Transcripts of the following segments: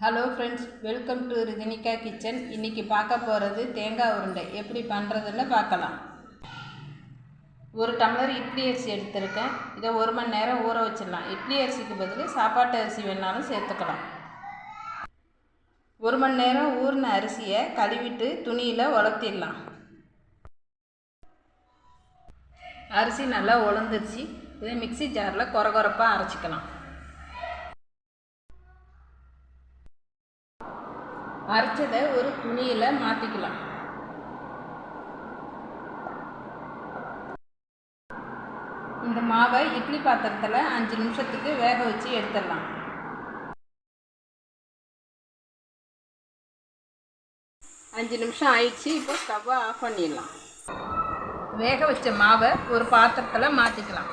Hello friends welcome to Rithinika kitchen இன்றைக்கி பார்க்க போகிறது தேங்காய் உருண்டை. எப்படி பண்ணுறதுன்னு பார்க்கலாம். ஒரு டம்ளர் இட்லி அரிசி எடுத்திருக்கேன். இதை ஒரு மணி நேரம் ஊற வச்சிடலாம். இட்லி அரிசிக்கு பதில் சாப்பாட்டு அரிசி வேணாலும் சேர்த்துக்கலாம். ஒரு மணி நேரம் ஊறின அரிசியை கழுவிட்டு துணியில் உலர்த்திடலாம் அரிசி நல்லா உலர்ந்துருச்சு இதை மிக்ஸி ஜாரில் கொர கொரப்பாக அரைச்சிக்கலாம். அரைச்சதை ஒரு துணியில் மாற்றிக்கலாம் இந்த மாவை இட்லி பாத்திரத்தில் அஞ்சு நிமிஷத்துக்கு வேக வச்சு எடுத்துடலாம். அஞ்சு நிமிஷம் ஆயிடுச்சு இப்போ ஸ்டவ்வை ஆஃப் பண்ணிடலாம். வேக வச்ச மாவை ஒரு பாத்திரத்தில் மாற்றிக்கலாம்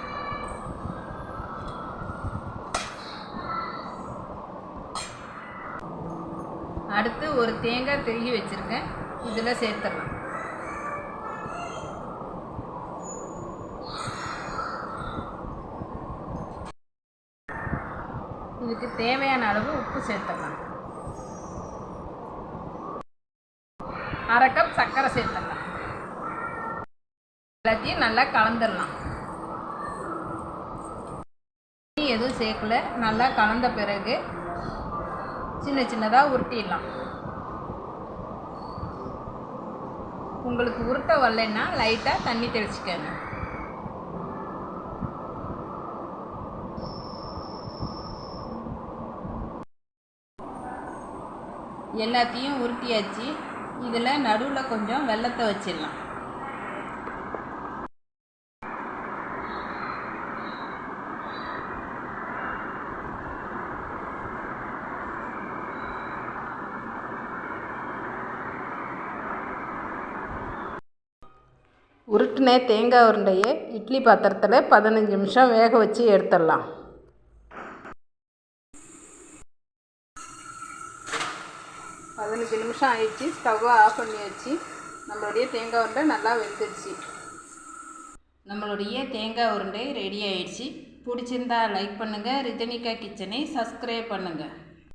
அடுத்து ஒரு தேங்காய் திருகி வச்சுருக்கேன். இதில் சேர்த்துடலாம். இதுக்கு தேவையான அளவு உப்பு சேர்த்துடலாம். அரை கப் சர்க்கரை சேர்த்துடலாம். எல்லாத்தையும் நல்லா கலந்துடலாம். எதுவும் சேர்க்கல. நல்லா கலந்த பிறகு சின்ன சின்னதாக உருட்டிடலாம். உங்களுக்கு உருட்ட வரலைன்னா லைட்டாக தண்ணி தெளிச்சுக்கோங்க. எல்லாத்தையும் உருட்டியாச்சு. இதில் நடுவில் கொஞ்சம் வெள்ளத்தை வச்சிடலாம். உருட்டின தேங்காய் உருண்டையை இட்லி பாத்திரத்தில் பதினஞ்சு நிமிஷம் வேக வச்சு எடுத்துடலாம். பதினஞ்சு நிமிஷம் ஆயிடுச்சு ஸ்டவ்வை ஆஃப் பண்ணி வச்சு நம்மளுடைய தேங்காய் உருண்டை நல்லா வெந்துடுச்சு நம்மளுடைய தேங்காய் உருண்டை ரெடி ஆயிடுச்சு. பிடிச்சிருந்தா லைக் பண்ணுங்கள் ரிஜனிகா கிச்சனை சப்ஸ்கிரைப் பண்ணுங்கள்